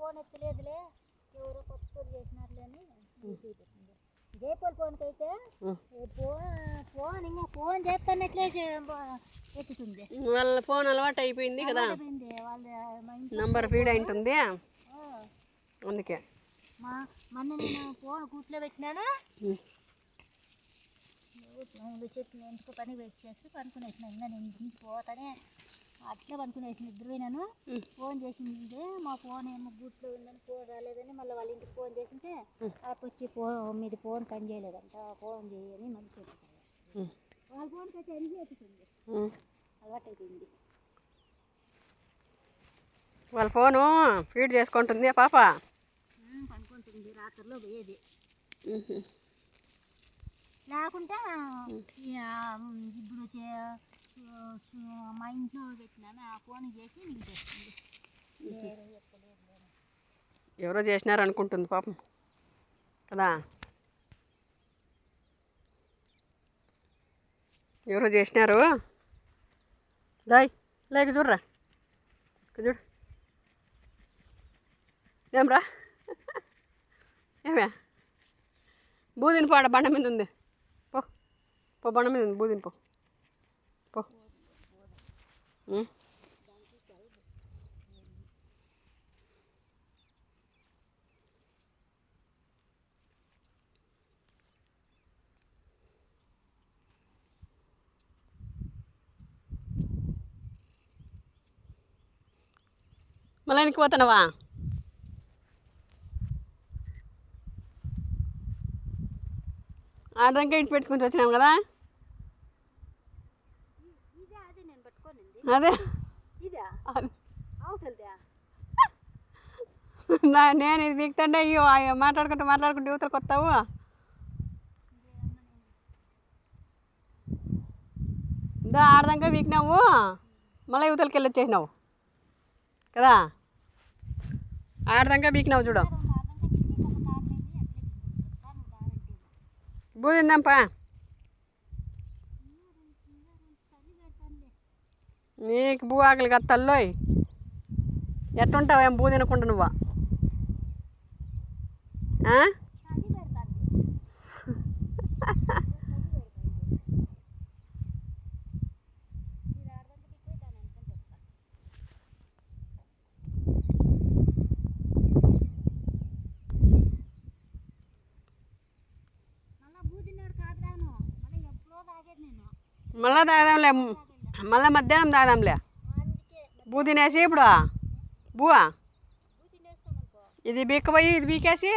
Phone ఎత్తలేదులే ఎవరో కొత్త అని చూపిస్తుంది జైపూర్ ఫోన్కి అయితే ఫోన్ ఫోన్ ఇంకా ఫోన్ చేస్తానట్లే ఎత్తుతుంది. వాళ్ళ ఫోన్ అలవాటు అయిపోయింది కదా. నంబర్ ఫీడ్ అయింటుంది. అందుకే. మా మొన్న నేను ఫోన్ కూట్లో పెట్టినాను. చెప్పిన ఎందుకు పని చేసి పనుకునేసిన ఇంకా నేను పోతానే అట్లా పనుకునేసిన ఇద్దరు పోయినాను. ఉం. ఫోన్ చేసింది మా ఫోన్ ఏమో గూట్లో ఉందని ఫోన్ రాలేదని మళ్ళీ వాళ్ళ ఇంటికి ఫోన్ చేసింటే అప్పుడు వచ్చి ఫోన్ మీది ఫోన్ పని చేయలేదంట ఫోన్ చేయని మళ్ళీ చెప్పారు. వాళ్ళ ఫోన్కి అయితే ఎన్ని చేస్తుంది ఉం. అలవాటు అయిపోయింది వాళ్ళ ఫోను ఫీడ్ చేసుకుంటుంది పాప? పనుకుంటుంది రాత్రిలో పోయేది. లేకుంటే ఈ, ఆ, ఇప్పుడు చే- సు- సు- మా ఇంట్లో పెట్టినాను? ఆ ఫోన్ చేసి నీకు ఎవరో చేసినారు అనుకుంటుంది పాపం. కదా? ఎవరో చేసినారు? దాయ్ లేక చూడరా? చూడు. ఏమ్రా ఏమే? బూదిని పాడ బండ మీద ఉంది. పో. పో బండ మీద ఉంది. బూదిని పో. పో. మళ్ళీ పోతున్నావా? ఆడదాకా ఇంటి పెట్టుకుంటూ వచ్చినాం కదా? అదే నా నేను ఇది అయ్యో అయ్యో మాట్లాడుకుంటూ మాట్లాడుకుంటూ యువతలకు వస్తావు? దా ఆడదాకా వీకినావు. మళ్ళీ యువతలకి వెళ్ళి వచ్చేసినావు. కదా? ఆడదాకా వీకినావు చూడు. బూదిందాంపా నీకు బూ ఆకలి కదా తల్లోయ్ ఎట్టుంటావు ఏం బూ తినకుండా నువ్వా? మళ్ళా తాగదాంలే. మళ్ళా మధ్యాహ్నం తాగదాంలే బూ తినేసి ఇప్పుడు? బువా? ఇది బీక్కపోయి ఇది బీకేసి?